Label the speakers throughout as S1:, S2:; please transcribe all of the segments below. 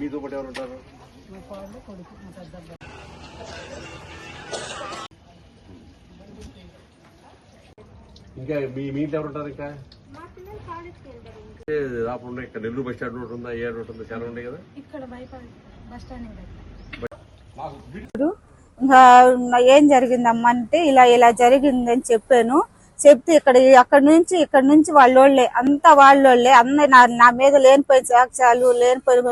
S1: మీతో పాటు ఎవరు ఉంటారు. ఇంకా? మీ మీ ఇంట్లో ఎవరు ఉంటారు ఇంకా. రాకుండా ఇక్కడ నెల్లూరు బస్ స్టాండ్ ఒకటి ఉందా? ఏ ఒకటి ఉందా? చాలా ఉన్నాయి కదా.
S2: ఇక్కడ బస్ స్టాండ్
S3: ఏం జరిగిందమ్మా అంటే ఇలా ఇలా జరిగిందని చెప్పాను. చెప్తే ఇక్కడ అక్కడ నుంచి ఇక్కడ నుంచి వాళ్ళోళ్ళే అంతా వాళ్ళోళ్ళే అందరి నా నా మీద లేనిపోయిన సాక్ష్యాలు లేనిపోయిన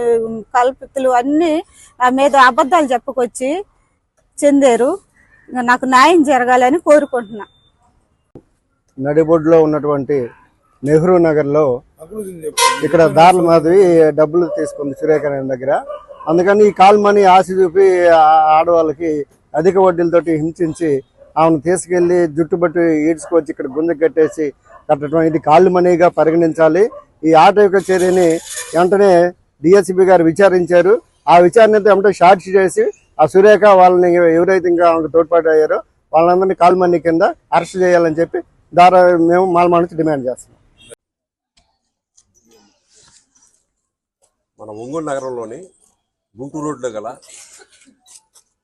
S3: కల్పితులు అన్నీ నా మీద అబద్ధాలు చెప్పుకొచ్చి చెందారు. ఇంకా నాకు న్యాయం జరగాలని కోరుకుంటున్నా.
S4: నడిబొడ్డులో ఉన్నటువంటి నెహ్రూ నగర్లో ఇక్కడ దారుల మాధవి డబ్బులు తీసుకుంది సురేఖ దగ్గర. అందుకని ఈ కాల్ మనీ ఆశ చూపి ఆడవాళ్ళకి అధిక వడ్డీలతోటి హింసించి ఆమెను తీసుకెళ్ళి జుట్టుబట్టు ఈడ్చుకొచ్చి ఇక్కడ గుంజ కట్టేసి కట్టడం ఇది కాళ్ళు మనీగా పరిగణించాలి. ఈ ఆట యొక్క చర్యని వెంటనే డిఎస్పీ గారు విచారించారు. ఆ విచారణతో ఏమంటే షార్ట్ చేసి ఆ సురేఖ వాళ్ళని ఎవరైతే ఇంకా ఆమెకు తోడ్పాటు అయ్యారో వాళ్ళందరినీ కాల్ మనీ కింద అరెస్ట్ చేయాలని చెప్పి ద్వారా మేము మాల్మా నుంచి డిమాండ్ చేస్తున్నాం.
S1: మన ఒంగోలు నగరంలోని గుంటూరు రోడ్లో గల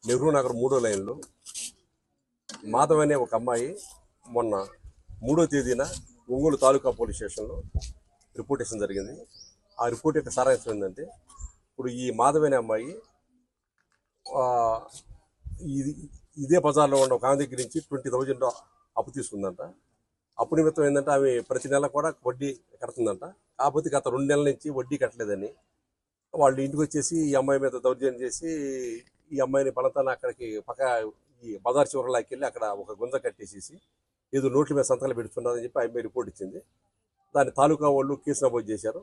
S1: నెహ్రూ నగర్ మూడో లైన్లో మాధవ్ అనే ఒక అమ్మాయి మొన్న మూడో తేదీన ఒంగోలు తాలూకా పోలీస్ స్టేషన్లో రిపోర్ట్ ఇవ్వడం జరిగింది. ఆ రిపోర్ట్ యొక్క సారాంశం ఏంటంటే ఇప్పుడు ఈ మాధవ్ అనే అమ్మాయి ఇది ఇదే బజార్లో ఉన్న ఒక ఆమె దగ్గర నుంచి ట్వంటీ థౌజండ్ అప్పు తీసుకుందంట. అప్పు నిమిత్తం ఏంటంటే ఆమె ప్రతి నెల కూడా వడ్డీ కడుతుందంట. కాకపోతే గత రెండు నెలల నుంచి వడ్డీ కట్టలేదని వాళ్ళు ఇంటికి వచ్చేసి ఈ అమ్మాయి మీద దౌర్జన్యం చేసి ఈ అమ్మాయిని బలతాన అక్కడికి పక్క ఈ బజార్ చివరలోకి వెళ్ళి అక్కడ ఒక గుంజ కట్టేసేసి ఏదో నోట్ల మీద సంతకాలు పెడుతున్నారని చెప్పి ఆమె రిపోర్ట్ ఇచ్చింది. దాని తాలూకా వాళ్ళు కేసు నమోదు చేశారు.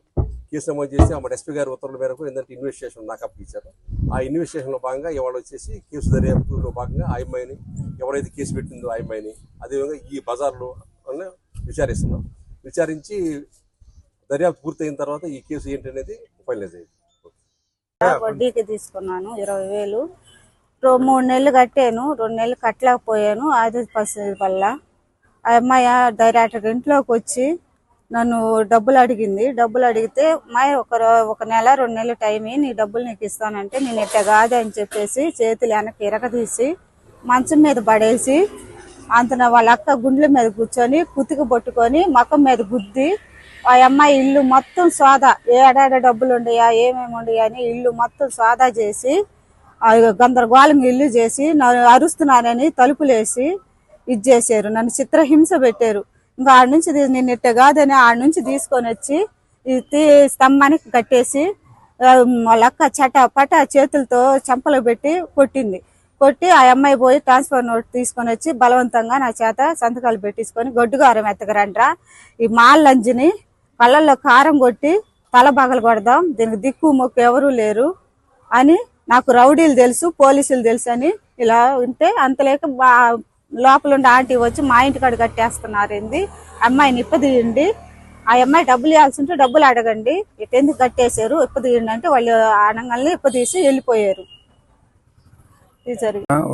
S1: కేసు నమోదు చేసి ఆమె ఎస్పీ గారి ఉత్తర్వుల మేరకు ఏంటంటే ఇన్వెస్టిగేషన్ నాకు అప్పగించారు ఆ ఇన్వెస్టిగేషన్లో భాగంగా ఇవాళ వచ్చేసి కేసు దర్యాప్తులో భాగంగా ఆ అమ్మాయిని ఎవరైతే కేసు పెట్టిందో ఆ అమ్మాయిని అదేవిధంగా ఈ బజార్లో విచారిస్తున్నాం. విచారించి దర్యాప్తు పూర్తయిన తర్వాత ఈ కేసు ఏంటనేది ఫైనలైజ్ అయింది.
S3: వడ్డీకి తీసుకున్నాను ఇరవై వేలు. మూడు నెలలు కట్టాను రెండు నెలలు కట్టలేకపోయాను అది పరిస్థితి వల్ల. ఆ అమ్మాయి డైరెక్టర్ ఇంట్లోకి వచ్చి నన్ను డబ్బులు అడిగింది. డబ్బులు అడిగితే అమ్మాయి ఒక ఒక నెల రెండు నెలలు టైం నీ డబ్బులు నీకు ఇస్తానంటే నేను ఎట్ట కాదు అని చెప్పేసి చేతులు వెనక్కి ఇరగదీసి మంచం మీద పడేసి అంతన వాళ్ళ అక్క గుండెల మీద కూర్చొని కుతికి పట్టుకొని మకం మీద గుద్ది ఆ అమ్మాయి ఇల్లు మొత్తం సోదా ఏడాడ డబ్బులు ఉండయా ఏమేమి ఉండయా అని ఇల్లు మొత్తం సోదా చేసి గందరగోళం ఇల్లు చేసి నన్ను అరుస్తున్నానని తలుపులేసి ఇది చేశారు. నన్ను చిత్రహింస పెట్టారు. ఇంకా ఆడ నుంచి నేను ఇట్ట కాదని ఆడ నుంచి తీసుకొని వచ్చి ఇది తీ- స్తంభానికి కట్టేసి ఆ, వాళ్ళ అక్క చట పట చేతులతో చెంపలు పెట్టి కొట్టింది. కొట్టి ఆ అమ్మాయి పోయి ట్రాన్స్ఫర్ నోట్ తీసుకొని వచ్చి బలవంతంగా నా చేత సంతకాలు పెట్టించుకొని గొడ్డుగారం ఎత్తగరంట్రా. ఈ మాల్లంజిని కళ్ళల్లో కారం కొట్టి తల బగలు కొడదాం దీనికి దిక్కు మొక్కు ఎవరూ లేరు అని నాకు రౌడీలు తెలుసు పోలీసులు తెలుసు అని ఇలా ఉంటే అంతలేక బా లోపల ఆంటీ వచ్చి మా ఇంటికాడ కట్టేస్తున్నారు ఏంది అమ్మాయిని ఇప్పదీయండి ఆ అమ్మాయి డబ్బులు ఇవ్వాల్సి ఉంటే డబ్బులు అడగండి. ఇటెందుకు కట్టేశారు? ఇప్పదీయండి అంటే వాళ్ళు అనగానే ఇప్పదీసి వెళ్ళిపోయారు.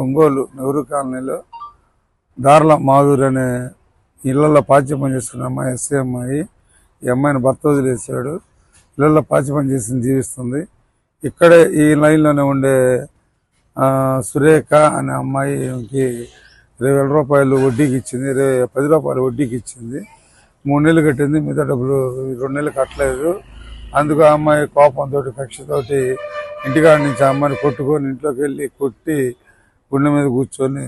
S5: ఒంగోలు నెహ్రూ కాలనీలో దార్ల మాధురి అనే ఇళ్ళలో పాచ్యపం చేసుకున్న అమ్మాయి ఎస్సీ అమ్మాయి ఈ అమ్మాయిని భర్త వదిలేసాడు ఇళ్ళలో పాచ్యపం చేసి జీవిస్తుంది. ఇక్కడే ఈ లైన్లోనే ఉండే సురేఖ అనే అమ్మాయికి ఇరవై వేల రూపాయలు వడ్డీకి ఇచ్చింది ఇరవై పది రూపాయలు వడ్డీకి ఇచ్చింది. మూడు నెలలు కట్టింది మిగతా డబ్బులు రెండు నెలలు కట్టలేదు. అందుకు ఆ అమ్మాయి కోపంతో కక్షతోటి ఇంటికాడ నుంచి ఆ అమ్మాయిని కొట్టుకొని ఇంట్లోకి వెళ్ళి కొట్టి గుండె మీద కూర్చొని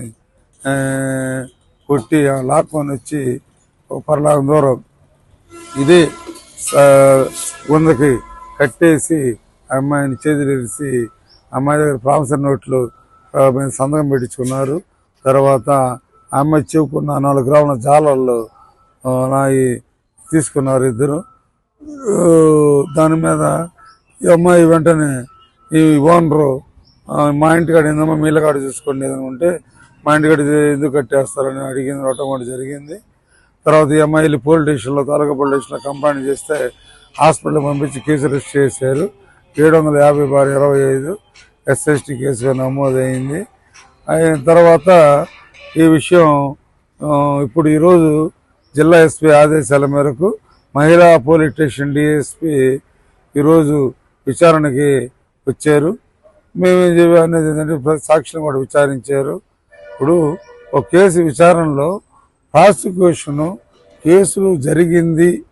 S5: కొట్టి ఆ లాక్కొని వచ్చి పర్లాగం దూరం. ఇది గుందకి కట్టేసి అమ్మాయిని చేతులేసి అమ్మాయి దగ్గర ప్రామిసర్ నోట్లు మీద సంతకం పెట్టించుకున్నారు. తర్వాత ఆ అమ్మాయి చెప్పుకున్న నాలుగు గ్రాముల జాలల్లో నాయి తీసుకున్నారు ఇద్దరు. దాని మీద ఈ అమ్మాయి వెంటనే ఈ ఓనరు మా ఇంటికాడ ఏందమ్మా మీ చూసుకోండి ఏదైనా ఉంటే మా ఇంటికాడ ఎందుకు కట్టేస్తారని అడిగింది ఒకటి జరిగింది. తర్వాత ఈ అమ్మాయి వెళ్ళి పోలీస్ స్టేషన్లో తాలూకా పోలీస్ స్టేషన్లో కంప్లైంట్ చేస్తే హాస్పిటల్ పంపించి కేసు రిజిస్టర్ చేశారు. ఏడు వందల యాభై బార్ ఇరవై ఐదు ఎస్ఎస్టీ కేసుగా నమోదైంది. అయిన తర్వాత ఈ విషయం ఇప్పుడు ఈరోజు జిల్లా ఎస్పీ ఆదేశాల మేరకు మహిళా పోలీస్ స్టేషన్ డిఎస్పీ ఈరోజు విచారణకి వచ్చారు. మేము అనేది ఏంటంటే ప్ర- సాక్షులను కూడా విచారించారు. ఇప్పుడు ఒక కేసు విచారణలో ప్రాసిక్యూషన్ కేసులు జరిగింది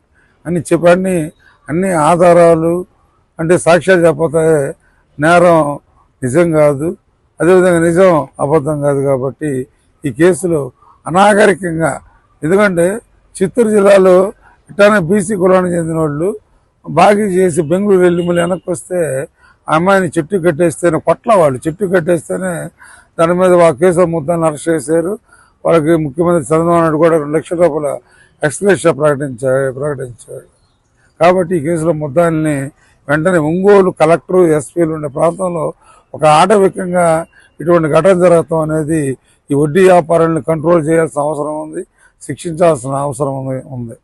S5: అని చెప్పని అన్ని ఆధారాలు అంటే సాక్ష్యాలు చెప్పతే నేరం నిజం కాదు అదేవిధంగా నిజం అబద్ధం కాదు కాబట్టి ఈ కేసులో అనాగరికంగా ఎందుకంటే చిత్తూరు జిల్లాలో ఇట్లానే బీసీ కులానికి చెందిన వాళ్ళు బాగా చేసి బెంగళూరు వెళ్ళి మళ్ళీ వెనక్కి వస్తే అమ్మాయిని చెట్టు కట్టేస్తేనే కొట్ల వాళ్ళు. చెట్టు కట్టేస్తేనే దాని మీద ఆ కేసు మొత్తాన్ని అరెస్ట్ చేశారు. వాళ్ళకి ముఖ్యమంత్రి చంద్రబాబు నాయుడు కూడా రెండు లక్షల రూపాయల ఎక్స్ప్రెషన్ ప్రకటించాడు ప్రకటించాడు. కాబట్టి ఈ కేసులో ముద్దాయిల్ని వెంటనే ఒంగోలు కలెక్టర్ ఎస్పీలు ఉండే ప్రాంతంలో ఒక ఆటవికంగా ఇటువంటి ఘటన జరగటం అనేది ఈ వడ్డీ వ్యాపారాలను కంట్రోల్ చేయాల్సిన అవసరం ఉంది శిక్షించాల్సిన అవసరం ఉంది- ఉంది